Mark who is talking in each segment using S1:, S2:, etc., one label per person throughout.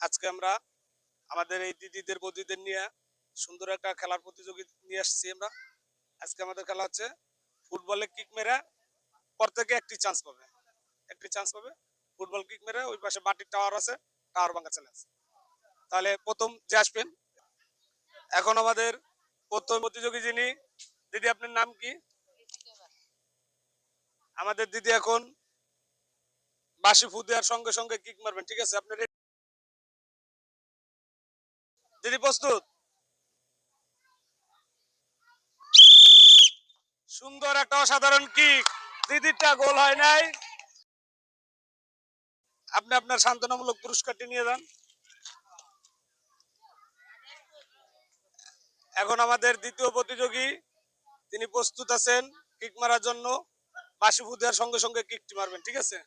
S1: আজকে আমরা আমাদের এই দিদিদের নিয়ে সুন্দর একটা খেলার প্রতিযোগিতা নিয়ে আসছি আমরা। আজকে আমাদের খেলা হচ্ছে ফুটবলে কিক মেরে প্রত্যেকে একটি চান্স পাবে। একটি চান্স পাবে ফুটবল কিক মেরে, ওই পাশে বাটির টাওয়ার আছে টাওয়ার ভাঙা তাহলে প্রথম যে আসবেন, এখন আমাদের প্রথম প্রতিযোগী যিনি, দিদি, আপনার নাম কি? আমাদের দিদি এখন বাসি ফু দেওয়ার সঙ্গে সঙ্গে কিক মারবেন, ঠিক আছে? আপনি দিদি প্রস্তুত? সুন্দর একটা অসাধারণ কিক দিদিরটা গোল হয় নাই। আপনি আপনার সান্ত্বনামূলক পুরস্কারটি নিয়ে যান। এখন আমাদের দ্বিতীয় প্রতিযোগী, তিনি প্রস্তুত আছেন কিক মারার জন্য। বাসি ফু দেওয়ার সঙ্গে সঙ্গে কিকটি মারবেন, ঠিক আছে?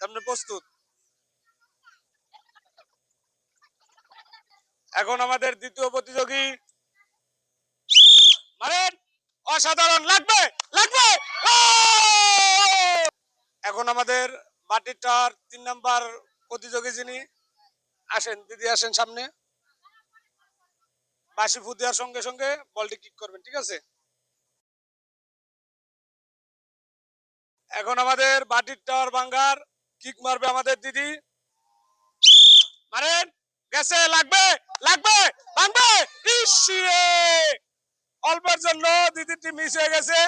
S1: আপনি প্রস্তুত। এখন আমাদের দ্বিতীয় প্রতিযোগী। মারেন! অসাধারণ! লাগবে! লাগবে! এখন আমাদের বাটিটার তিন নাম্বার প্রতিযোগী যিনি, আসেন, দিদি আসেন সামনে। বাসি ফু দেওয়ার সঙ্গে সঙ্গে বলটি কিক করবেন, ঠিক আছে? এখন আমাদের বাটির টাওয়ার ভাঙ্গার কিক মারবে আমাদের দিদি। মারেন, গেছে, লাগবে লাগবে, ভাঙবে অল্পের জন্য দিদিটি মিস হয়ে গেছে।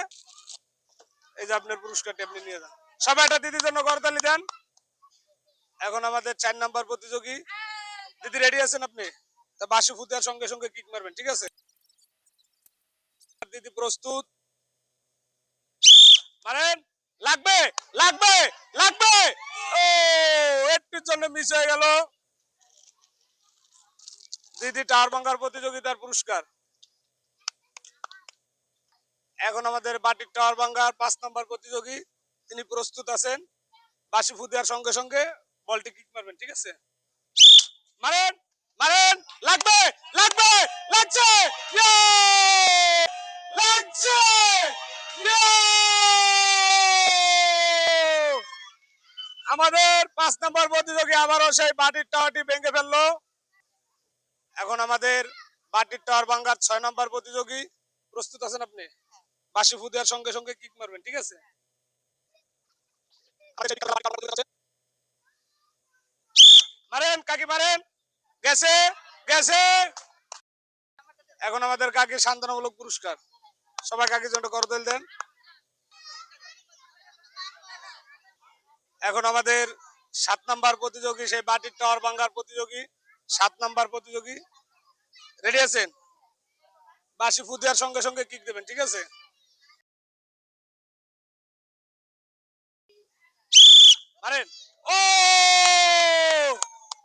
S1: এই যে আপনার পুরস্কারটি আপনি নিয়ে যান। সবাই একটা দিদির জন্য করতালি দেন। এখন আমাদের চার নাম্বার প্রতিযোগী। দিদি রেডি আছেন আপনি? তা বাসি ফুটার সঙ্গে সঙ্গে কিক মারবেন, ঠিক আছে? দিদি প্রস্তুত। মারেন। লাগবে লাগবে লাগবে! ও একটুর জন্য মিস হয়ে গেল। দিদি টাওয়ার ভাঙ্গার প্রতিযোগিতার পুরস্কার। এখন আমাদের বাটির টাওয়ার ভাঙ্গার পাঁচ নম্বর প্রতিযোগী, তিনি প্রস্তুত আছেন। বাসি ফু দেওয়ার সঙ্গে সঙ্গে বলটি কিক মারবেন, ঠিক আছে? মারেন মারেন! লাগবে লাগবে, লাগছে! ইয়ে! লাগছে! আমাদের পাঁচ নম্বর প্রতিযোগী আবারও সেই বাটির টাওয়ারটি ভেঙে ফেলল। এখন আমাদের বাটির টাওয়ার ভাঙ্গার ছয় নম্বর প্রতিযোগী প্রস্তুত আছেন আপনি? বাসি ফু দেওয়ার সঙ্গে সঙ্গে কিক মারবেন, ঠিক আছে? মারেন, কাকি মারেন। গেছে গেছে। এখন আমাদের কাকি সান্ত্বনামূলক পুরস্কার। সবাই কাকির জন্য করদল দেন। এখন আমাদের সাত নাম্বার প্রতিযোগী, সেই বাটির টাওয়ার ভাঙ্গার প্রতিযোগী, সাত নাম্বার প্রতিযোগী। রেডি আছেন? বাসি ফু দেওয়ার সঙ্গে সঙ্গে কিক দেবেন, ঠিক আছে? ও!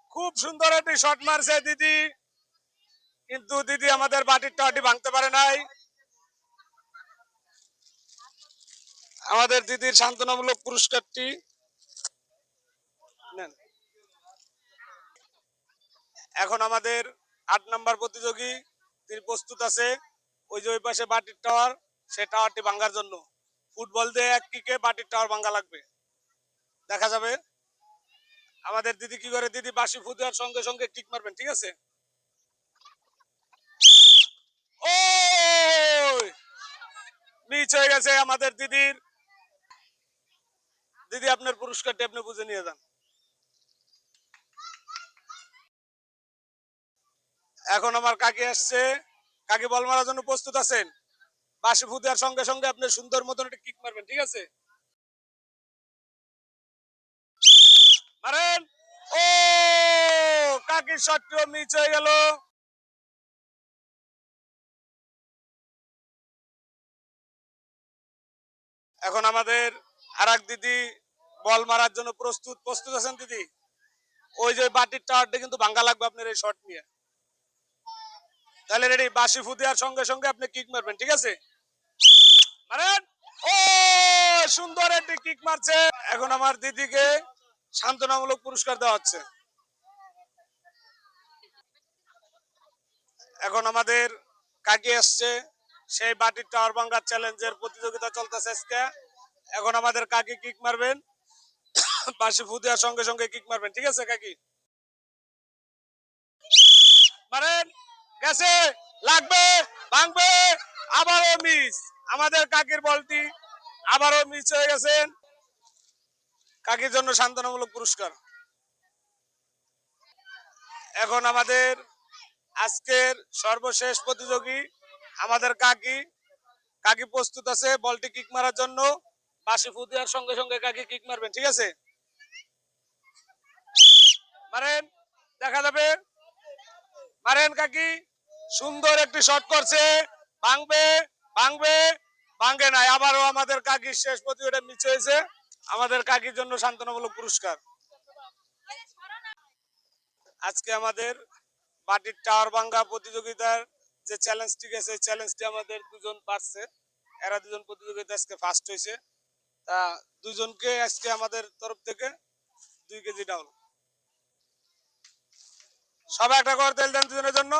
S1: খুব সুন্দর একটি শট মারছে দিদি। কিন্তু দিদি আমাদের বাটির টাওয়ারটি ভাঙতে পারে নাই। আমাদের দিদির সান্ত্বনামূলক পুরস্কারটি নেন এখন আমাদের আট নাম্বার প্রতিযোগী, তিনি প্রস্তুত আছে। ওই যে ওই পাশে বাটির টাওয়ার সেই টাওয়ারটি ভাঙার জন্য। ফুটবল দিয়ে এক কিকে বাটির টাওয়ার ভাঙ্গা লাগবে। দেখা যাবে। আমাদের দিদি কি করে? দিদি বাসি ফু সঙ্গে সঙ্গে কিক মারবেন, ঠিক আছে? ও হয়ে গেছে আমাদের দিদির। দিদি, আপনার পুরস্কারটি আপনি বুঝে নিয়ে যান। এখন আমার কাকি আসছে। কাকি বল মারার জন্য প্রস্তুত আছেন? বাসি ফু দেওয়ার সঙ্গে সঙ্গে আপনি সুন্দর মতন একটা কিক মারবেন, ঠিক আছে? মারেন! ও হয়ে গেল। এখন আমাদের আরেক দিদি বল মারার জন্য প্রস্তুত প্রস্তুত আছেন দিদি? ওই যে বাটির টাওয়ারটা কিন্তু ভাঙ্গা লাগবে আপনার এই শট নিয়ে। তাহলে রেডি বাসি ফু দেওয়ার সঙ্গে সঙ্গে আপনি কিক মারবেন, ঠিক আছে? মারেন? ও, সুন্দর একটি কিক মারছে। এখন আমার দিদিকে সান্ত্বনামূলক পুরস্কার দেওয়া হচ্ছে। এখন আমাদের কাকি আসছে। সেই বাটির টাওয়ার ভাঙ্গার চ্যালেঞ্জের প্রতিযোগিতা চলতেছে আজকে। এখন আমাদের কাকি কিক মারবেন। বাসি ফু দেওয়ার সঙ্গে সঙ্গে কিক মারবেন, ঠিক আছে কাকি? মারেন? গেছে, লাগবে, ভাঙবে, আবারও মিস আমাদের কাকির বলটি আবারও মিস হয়ে গেছেন কাকির জন্য সান্ত্বনামূলক পুরস্কার। এখন আমাদের আজকের সর্বশেষ প্রতিযোগী আমাদের কাকি। কাকি প্রস্তুত আছে, বলটি কিক মারার জন্য। বাসি ফু দেওয়ার সঙ্গে সঙ্গে কাকি কিক মারবেন, ঠিক আছে? মারেন, দেখা যাবে। মারেন কাকি। সুন্দর একটি শট করছে। ভাঙবে ভাঙবে, ভাঙে নাই। আবারও আমাদের কাকির শেষ প্রতিযোগিতা মিস হয়েছে। আমাদের কাকির জন্য সান্ত্বনামূলক পুরস্কার। আজকে আমাদের বাটির টাওয়ার ভাঙ্গা প্রতিযোগিতার যে চ্যালেঞ্জটি গেছে চ্যালেঞ্জটি আমাদের দুজন পারছে। এরা দুজন প্রতিযোগিতা আজকে ফার্স্ট হয়েছে। তা দুজনকে আজকে আমাদের তরফ থেকে দুই কেজি ডাউন সবাই একটা করে তেল দেন দুজনের জন্য।